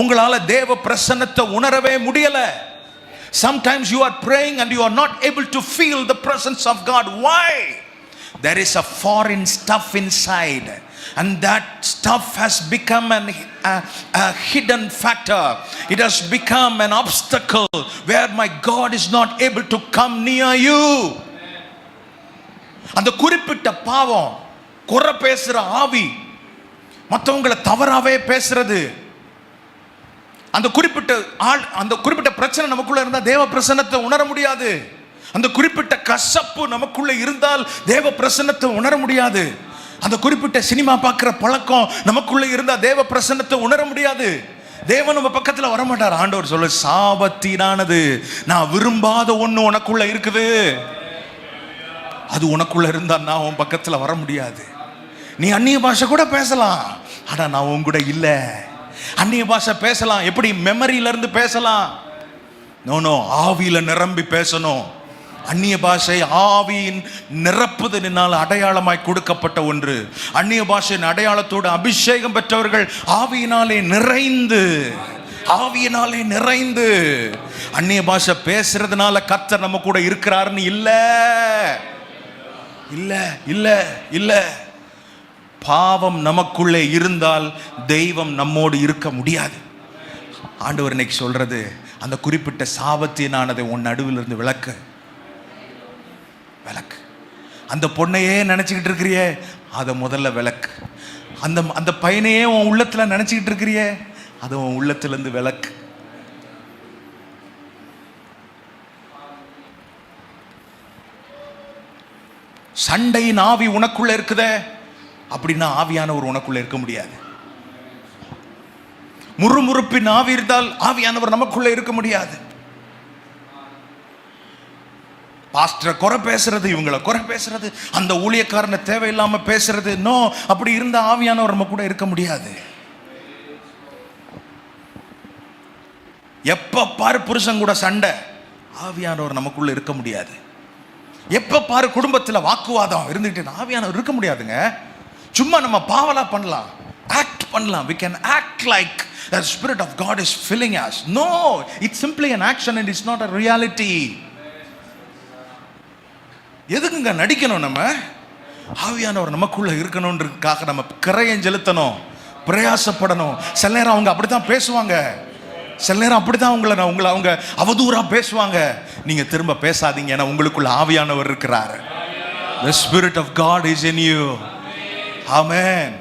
உங்களால தேவ பிரசன்னத்தை உணரவே முடியல sometimes you are praying and you are not able to feel the presence of God why there is a foreign stuff inside and that stuff has become an, a, a hidden factor. It has become an obstacle where my God is not able to come அந்த குறிப்பிட்ட பாவம் குறை பேசுகிற ஆவி மற்றவங்களை தவறாவே பேசுறது அந்த குறிப்பிட்ட ஆள் அந்த குறிப்பிட்ட பிரச்சனை நமக்குள்ள இருந்தால் தேவ பிரசன்னத்தை உணர முடியாது. அந்த குறிப்பிட்ட கசப்பு நமக்குள்ள இருந்தால் தேவ பிரசன்னத்தை உணர முடியாது. அந்த குறிப்பிட்ட சினிமா பார்க்குற பழக்கம் நமக்குள்ள இருந்தால் தேவ பிரசன்னத்தை உணர முடியாது. தேவன் நம்ம பக்கத்தில் வரமாட்டார். ஆண்டவர் சொல்ல சாபத்தீனானது நான் விரும்பாத ஒன்று உனக்குள்ள இருக்குது. அது உனக்குள்ள இருந்தால் நான் உன் பக்கத்தில் வர முடியாது. நீ அந்நிய பாஷை கூட பேசலாம். ஆனால் நான் உன் கூட இல்லை. அந்நிய பாஷை பேசலாம். எப்படி? மெமரியில இருந்து பேசலாம் நோ நோ நிரம்பி பேசணும். அந்நிய பாஷை ஆவியின் நிரப்புதலினால் அடையாளமாய் கொடுக்கப்பட்ட ஒன்று. அந்நிய பாஷையின் அடையாளத்தோடு அபிஷேகம் பெற்றவர்கள் ஆவியினாலே நிறைந்து ஆவியினாலே நிறைந்து. அந்நிய பாஷை பேசுறதுனால கத்தர் நம்ம கூட இருக்கிறாருன்னு இல்லை. இல்லை இல்லை இல்லை. பாவம் நமக்குள்ளே இருந்தால் தெய்வம் நம்மோடு இருக்க முடியாது. ஆண்டவர் இன்னைக்கு சொல்றது அந்த குறிப்பிட்ட சாபத்தினானதை உன் நடுவில் இருந்து விளக்கு. விளக்கு. அந்த பொண்ணையே நினைச்சுக்கிட்டு இருக்கிறியே அதை முதல்ல விளக்கு. அந்த அந்த பையனையே உன் உள்ளத்துல நினைச்சுக்கிட்டு இருக்கிறியே அதை உன் உள்ளத்துலேருந்து விளக்கு. சண்டையின் ஆவி உனக்குள்ள இருக்குதே. அப்படின்னா ஆவியானவர் உனக்குள்ள இருக்க முடியாது. முறுமுறுப்பின் ஆவி இருந்தால் ஆவியானவர் நமக்குள்ள இருக்க முடியாது. பாஸ்டரை குறை பேசுறது இவங்களை குறை பேசுறது அந்த ஊழியக்காரனை தேவையில்லாம பேசுறது நோ அப்படி இருந்த ஆவியானவர் நம்ம கூட இருக்க முடியாது. எப்ப பாரு புருஷன் கூட சண்டை ஆவியானவர் நமக்குள்ள இருக்க முடியாது. எப்ப பாரு குடும்பத்தில் வாக்குவாதம் இருந்துகிட்டு ஆவியானவர் இருக்க முடியாதுங்க. சும்மா நம்ம பாவலா பண்ணலாம். ஆக்ட் பண்ணலாம். We can act like the spirit of God is filling us no it's simply an action and it's not a reality எதுக்குங்க நடிக்கணும் நம்ம? ஆவியானவர் நமக்குள்ள இருக்கணுன்றதுக்காக நம்ம கிரையம் செலுத்தணும். பிரயாசப்படணும். சில நேரம் அவங்க அப்படித்தான் பேசுவாங்க. சில நேரம் அப்படித்தான் உங்களை நான் உங்களை அவங்க அவதூறா பேசுவாங்க. நீங்க திரும்ப பேசாதீங்க. ஏன்னா உங்களுக்குள்ள ஆவியானவர் இருக்கிறார். The spirit of god is in you. Amen